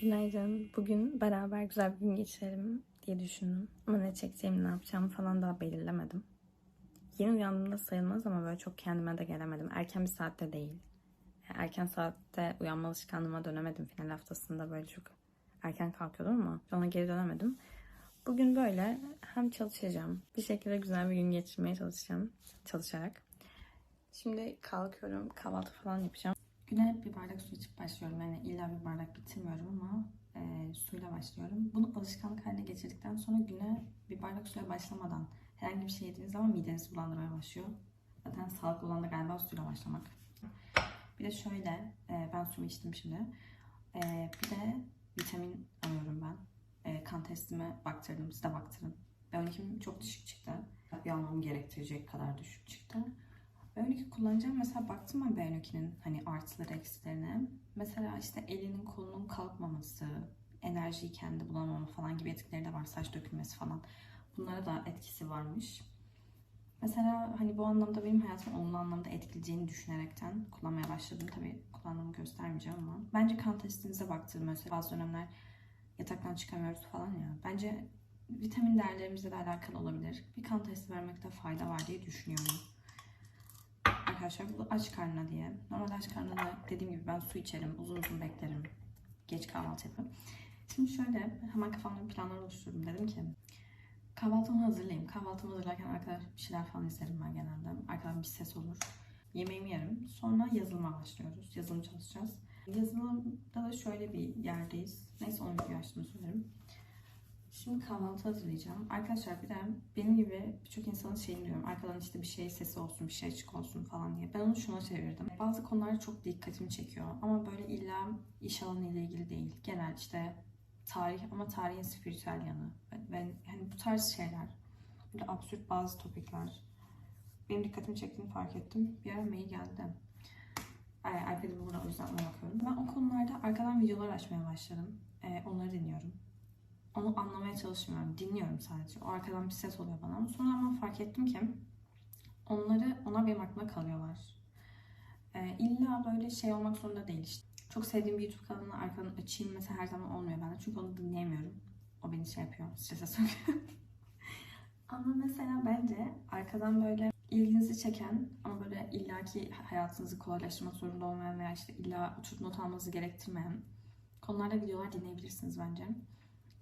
Günaydın. Bugün beraber güzel bir gün geçirelim diye düşündüm. Ama ne çekeceğimi, ne yapacağımı falan daha belirlemedim. Yeni uyandığımda sayılmaz ama böyle çok kendime de gelemedim. Erken bir saatte değil. Erken saatte uyanma alışkanlığıma dönemedim final haftasında böyle çok erken kalkıyordum ama ona geri dönemedim. Bugün böyle hem çalışacağım, bir şekilde güzel bir gün geçirmeye çalışacağım, çalışarak. Şimdi kalkıyorum, kahvaltı falan yapacağım. Güne bir bardak su içip başlıyorum. Yani illa bir bardak bitirmiyorum ama e, suyla başlıyorum. Bunu alışkanlık haline getirdikten sonra güne bir bardak suya başlamadan herhangi bir şey yediğiniz zaman midenizi bulandırmaya başlıyor. Zaten sağlıklı olan da galiba suyla başlamak. Bir de şöyle, e, ben suyu içtim şimdi. E, bir de vitamin alıyorum ben. E, kan testime baktırdım, size baktırın. B12'm çok düşük çıktı. Bir almamı gerektirecek kadar düşük çıktı. B12 kullanacağım. Mesela baktım ben B12'nin hani artıları eksilerine. Mesela işte elinin kolunun kalkmaması, enerjiyi kendi bulamama falan gibi etkileri de var. Saç dökülmesi falan. Bunlara da etkisi varmış. Mesela hani bu anlamda benim hayatımı olumlu anlamda etkileyeceğini düşünerekten kullanmaya başladım. Tabii kullandığımı göstermeyeceğim ama. Bence kan testinize baktığım mesela bazı dönemler yataktan çıkamıyoruz falan ya. Bence vitamin değerlerimizle de alakalı olabilir. Bir kan testi vermekte fayda var diye düşünüyorum arkadaşlar bu aç karnına diye. Normalde aç karnına da dediğim gibi ben su içerim, uzun uzun beklerim. Geç kahvaltı yaparım. Şimdi şöyle hemen kafamda planlar oluşturdum. Dedim ki kahvaltımı hazırlayayım. Kahvaltımı hazırlarken arkadaş bir şeyler falan izlerim ben genelde. Arkadan bir ses olur. Yemeğimi yerim. Sonra yazılıma başlıyoruz. Yazılım çalışacağız. Yazılımda da şöyle bir yerdeyiz. Neyse onu bir açtığımı söylerim. Şimdi kahvaltı hazırlayacağım. Arkadaşlar bir de benim gibi birçok insanın şeyini diyorum. Arkadan işte bir şey sesi olsun, bir şey açık olsun falan diye. Ben onu şuna çevirdim. Bazı konular çok dikkatimi çekiyor. Ama böyle illa iş alanı ile ilgili değil. Genel işte tarih ama tarihin spiritüel yanı. Ve hani bu tarz şeyler. Böyle absürt bazı topikler. Benim dikkatimi çektiğini fark ettim. Bir ara mail geldi. Ay, iPad'im burada o yüzden bakıyorum. Ben o konularda arkadan videolar açmaya başladım. Ee, onları dinliyorum onu anlamaya çalışmıyorum. Dinliyorum sadece. O arkadan bir ses oluyor bana. Ama sonra ama fark ettim ki onları, onlar benim aklımda kalıyorlar. Ee, illa böyle şey olmak zorunda değil işte. Çok sevdiğim bir YouTube kanalını arkadan açayım mesela her zaman olmuyor bende. Çünkü onu dinleyemiyorum. O beni şey yapıyor, strese sokuyor. ama mesela bence arkadan böyle ilginizi çeken ama böyle illaki hayatınızı kolaylaştırmak zorunda olmayan veya işte illa oturup not almanızı gerektirmeyen konularda videolar dinleyebilirsiniz bence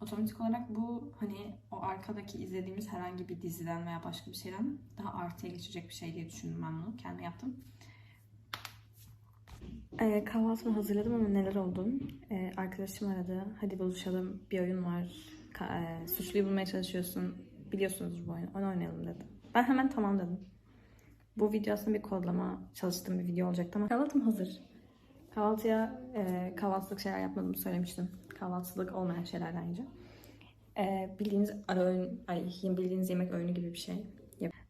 otomatik olarak bu hani o arkadaki izlediğimiz herhangi bir diziden veya başka bir şeyden daha artıya geçecek bir şey diye düşündüm ben bunu. Kendim yaptım. Ee, kahvaltımı hazırladım ama neler oldu? Ee, arkadaşım aradı. Hadi buluşalım. Bir oyun var. Ka- e, suçluyu bulmaya çalışıyorsun. Biliyorsunuz bu oyunu. Onu oynayalım dedi. Ben hemen tamam dedim. Bu video aslında bir kodlama çalıştığım bir video olacaktı ama kahvaltım hazır. Kahvaltıya e, kahvaltılık şeyler yapmadığımı söylemiştim. Kahvaltılık olmayan şeylerden yiyeceğim. E, bildiğiniz ara öğün, ay, bildiğiniz yemek öğünü gibi bir şey.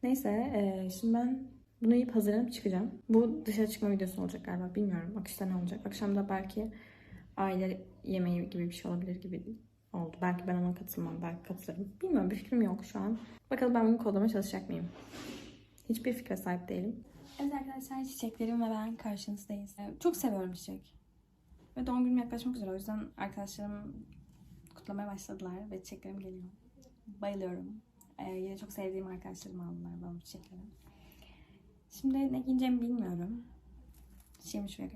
Neyse e, şimdi ben bunu yiyip hazırlanıp çıkacağım. Bu dışarı çıkma videosu olacak galiba. Bilmiyorum. Akışta ne olacak. Akşamda belki aile yemeği gibi bir şey olabilir gibi oldu. Belki ben ona katılmam. Belki katılırım. Bilmiyorum. Bir fikrim yok şu an. Bakalım ben bunu kodlama çalışacak mıyım? Hiçbir fikre sahip değilim. Evet arkadaşlar çiçeklerim ve ben karşınızdayız. Ee, Çok seviyorum çiçek. Ve doğum günüm yaklaşmak üzere. O yüzden arkadaşlarım kutlamaya başladılar ve çiçeklerim geliyor. Bayılıyorum. Ee, yine çok sevdiğim arkadaşlarım aldılar bana bu çiçekleri. Şimdi ne giyeceğimi bilmiyorum. Şimdi şuraya.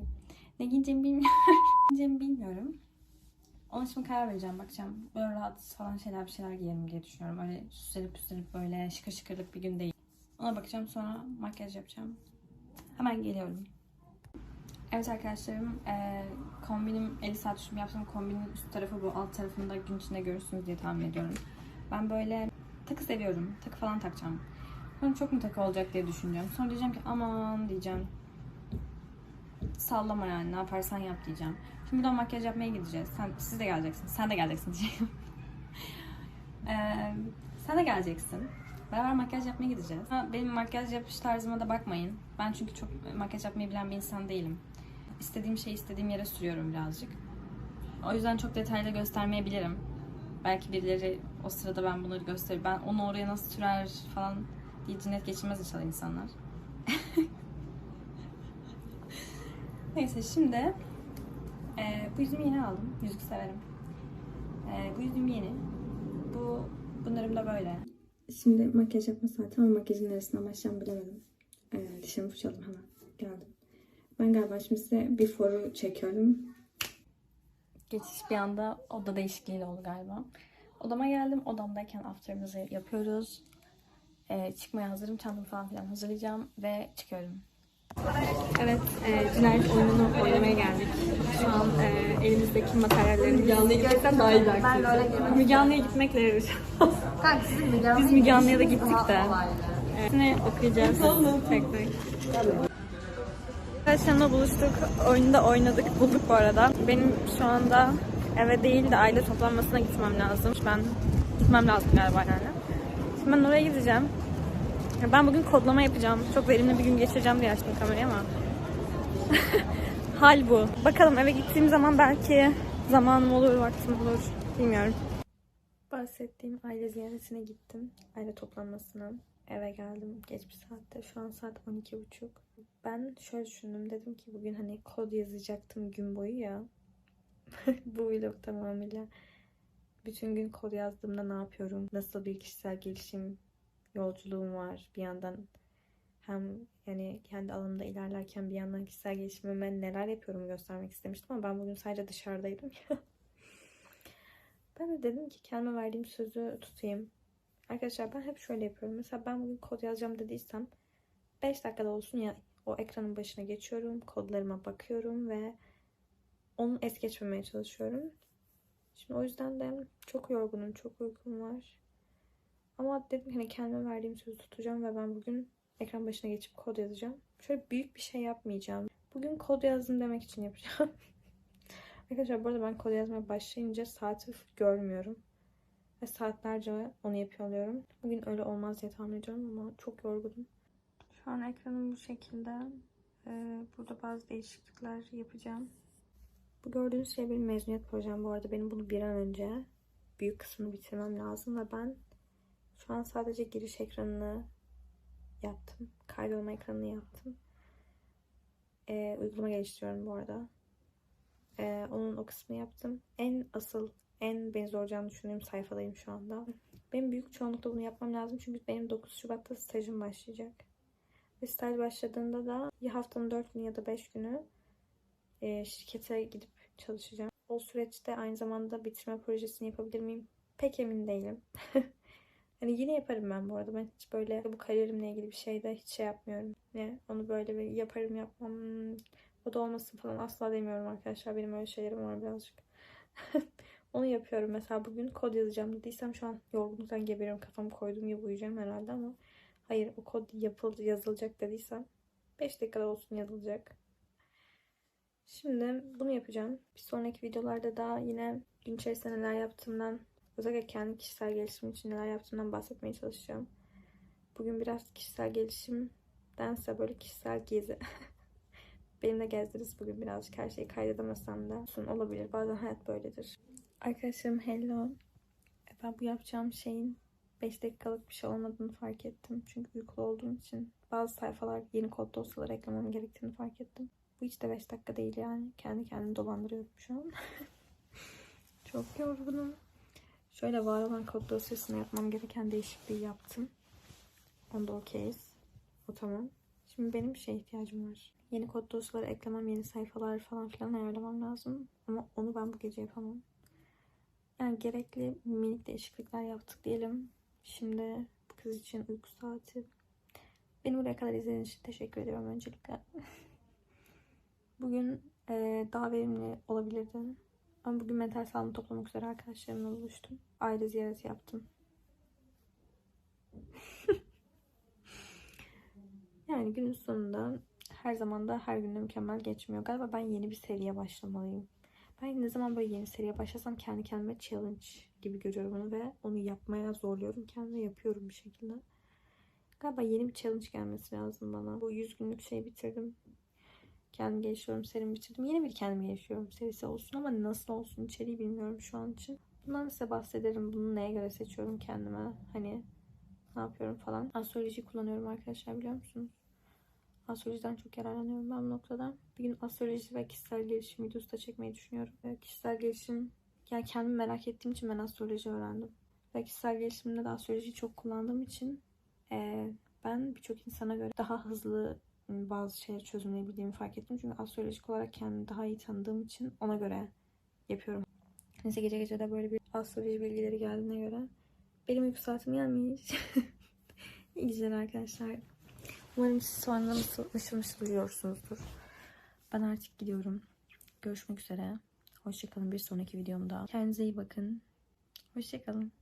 Ne giyeceğimi bilmiyorum. giyeceğimi bilmiyorum. Onun için karar vereceğim. Bakacağım. Böyle rahat falan şeyler bir şeyler giyerim diye düşünüyorum. Öyle süslenip püslenip böyle şıkır şıkırlık bir gün değil. Ona bakacağım sonra makyaj yapacağım. Hemen geliyorum. Evet arkadaşlarım, e, kombinim 50 saat düşüm yaptım. Kombinin üst tarafı bu, alt tarafında gün içinde görürsünüz diye tahmin ediyorum. Ben böyle takı seviyorum. Takı falan takacağım. Sonra çok mu takı olacak diye düşüneceğim. Sonra diyeceğim ki aman diyeceğim. Sallama yani ne yaparsan yap diyeceğim. Şimdi buradan makyaj yapmaya gideceğiz. Sen, siz de geleceksiniz. Sen de geleceksin diyeceğim. e, sen de geleceksin. Beraber makyaj yapmaya gideceğiz. Ha, Benim makyaj yapış tarzıma da bakmayın. Ben çünkü çok makyaj yapmayı bilen bir insan değilim. İstediğim şeyi istediğim yere sürüyorum birazcık. O yüzden çok detaylı göstermeyebilirim. Belki birileri o sırada ben bunları gösterir. Ben onu oraya nasıl sürer falan diye cinnet geçirmez inşallah insanlar. Neyse şimdi e, bu yüzümü yeni aldım. Yüzük severim. Ee, bu yüzüm yeni. Bu bunlarım da böyle. Şimdi makyaj yapma saati ama makyajın neresinden başlayacağım bilemedim. Ee, dişimi fırçaladım hemen. Geldim. Ben galiba şimdi size before'u çekiyorum. Geçiş bir anda oda değişikliğiyle oldu galiba. Odama geldim. Odamdayken after'ımızı yapıyoruz. Ee, çıkmaya hazırım. Çantamı falan filan hazırlayacağım ve çıkıyorum. Evet, e, cinayet oyununu oynamaya geldik. Şu an e, elimizdeki materyalleri Müge Anlı'ya gitmekten daha iyi belki. Müge Anlı'ya gitmekle yarışacağız. Biz Müge Anlı'ya da gittik de. Ne okuyacağız tek tek. Arkadaşlarımla buluştuk. Oyunda oynadık. Bulduk bu arada. Benim şu anda eve değil de aile toplanmasına gitmem lazım. Ben gitmem lazım galiba yani. Şimdi ben oraya gideceğim. Ben bugün kodlama yapacağım. Çok verimli bir gün geçireceğim diye açtım kamerayı ama. Hal bu. Bakalım eve gittiğim zaman belki zamanım olur, vaktim olur. Bilmiyorum. Bahsettiğim aile ziyaretine gittim. Aile toplanmasına. Eve geldim geç bir saatte. Şu an saat 12.30. Ben şöyle düşündüm. Dedim ki bugün hani kod yazacaktım gün boyu ya. bu vlog tamamıyla. Bütün gün kod yazdığımda ne yapıyorum? Nasıl bir kişisel gelişim yolculuğum var. Bir yandan hem yani kendi alanımda ilerlerken bir yandan kişisel gelişimime neler yapıyorum göstermek istemiştim ama ben bugün sadece dışarıdaydım. ben de dedim ki kendime verdiğim sözü tutayım. Arkadaşlar ben hep şöyle yapıyorum. Mesela ben bugün kod yazacağım dediysem 5 dakikada olsun ya o ekranın başına geçiyorum. Kodlarıma bakıyorum ve onu es geçmemeye çalışıyorum. Şimdi o yüzden de çok yorgunum. Çok uykum var. Ama dedim hani kendime verdiğim sözü tutacağım ve ben bugün ekran başına geçip kod yazacağım. Şöyle büyük bir şey yapmayacağım. Bugün kod yazdım demek için yapacağım. Arkadaşlar bu arada ben kod yazmaya başlayınca saati görmüyorum. Ve saatlerce onu yapıyor oluyorum. Bugün öyle olmaz diye tahmin ediyorum ama çok yorgunum. Şu an ekranım bu şekilde. Ee, burada bazı değişiklikler yapacağım. Bu gördüğünüz şey benim mezuniyet projem bu arada. Benim bunu bir an önce büyük kısmını bitirmem lazım ve ben şu an sadece giriş ekranını yaptım. Kaydolma ekranını yaptım. Ee, uygulama geliştiriyorum bu arada. Ee, onun o kısmı yaptım. En asıl, en beni zorlayacağını düşündüğüm sayfadayım şu anda. Benim büyük çoğunlukla bunu yapmam lazım. Çünkü benim 9 Şubat'ta stajım başlayacak. Ve staj başladığında da ya haftanın 4 günü ya da 5 günü e, şirkete gidip çalışacağım. O süreçte aynı zamanda bitirme projesini yapabilir miyim? Pek emin değilim. Hani yine yaparım ben bu arada. Ben hiç böyle bu kariyerimle ilgili bir şeyde hiç şey yapmıyorum. Ne? Onu böyle bir yaparım yapmam. O da olmasın falan asla demiyorum arkadaşlar. Benim öyle şeylerim var birazcık. Onu yapıyorum. Mesela bugün kod yazacağım dediysem şu an yorgunluktan geberiyorum. Kafamı koyduğum gibi uyuyacağım herhalde ama hayır o kod yapıldı yazılacak dediysem 5 dakikada olsun yazılacak. Şimdi bunu yapacağım. Bir sonraki videolarda daha yine gün içerisinde neler yaptığımdan özellikle kendi kişisel gelişim için neler yaptığımdan bahsetmeye çalışacağım. Bugün biraz kişisel gelişimdense böyle kişisel gezi. Benimle gezdiriz bugün birazcık her şeyi kaydedemesem de olsun olabilir. Bazen hayat böyledir. Arkadaşlarım hello. Ben bu yapacağım şeyin 5 dakikalık bir şey olmadığını fark ettim. Çünkü uykulu olduğum için bazı sayfalar yeni kod dosyaları eklemem gerektiğini fark ettim. Bu hiç de 5 dakika değil yani. Kendi kendimi dolandırıyorum şu an. Çok yorgunum. Şöyle var olan kod dosyasını yapmam gereken değişikliği yaptım. Onda okeyiz. O tamam. Şimdi benim bir şeye ihtiyacım var. Yeni kod dosyaları eklemem, yeni sayfalar falan filan ayarlamam lazım. Ama onu ben bu gece yapamam. Yani gerekli minik değişiklikler yaptık diyelim. Şimdi bu kız için uyku saati. Beni buraya kadar izlediğiniz için teşekkür ediyorum öncelikle. Bugün e, daha verimli olabilirdi. Ama bugün mental sağlığımı toplamak üzere arkadaşlarımla buluştum. Aile ziyareti yaptım. yani günün sonunda her zaman da her günde mükemmel geçmiyor. Galiba ben yeni bir seriye başlamalıyım. Ben ne zaman böyle yeni seriye başlasam kendi kendime challenge gibi görüyorum onu ve onu yapmaya zorluyorum. Kendime yapıyorum bir şekilde. Galiba yeni bir challenge gelmesi lazım bana. Bu 100 günlük şeyi bitirdim. Kendim gelişiyorum serimi bitirdim. Yeni bir kendim gelişiyorum serisi olsun ama nasıl olsun içeriği bilmiyorum şu an için. Bundan size bahsederim. Bunu neye göre seçiyorum kendime. Hani ne yapıyorum falan. Astroloji kullanıyorum arkadaşlar biliyor musunuz? Astrolojiden çok yararlanıyorum ben bu noktada. Bir gün astroloji ve kişisel gelişim videosu da çekmeyi düşünüyorum. Ve kişisel gelişim, yani kendimi merak ettiğim için ben astroloji öğrendim. Ve kişisel gelişimde de astrolojiyi çok kullandığım için eee, ben birçok insana göre daha hızlı bazı şeyleri çözümleyebildiğimi fark ettim. Çünkü astrolojik olarak kendimi daha iyi tanıdığım için ona göre yapıyorum. Neyse gece gece de böyle bir astroloji bilgileri geldiğine göre benim uyku saatim gelmiş. İyi geceler arkadaşlar. Umarım siz sonra nasıl mışıl mışıl uyuyorsunuzdur. Ben artık gidiyorum. Görüşmek üzere. Hoşçakalın bir sonraki videomda. Kendinize iyi bakın. Hoşçakalın.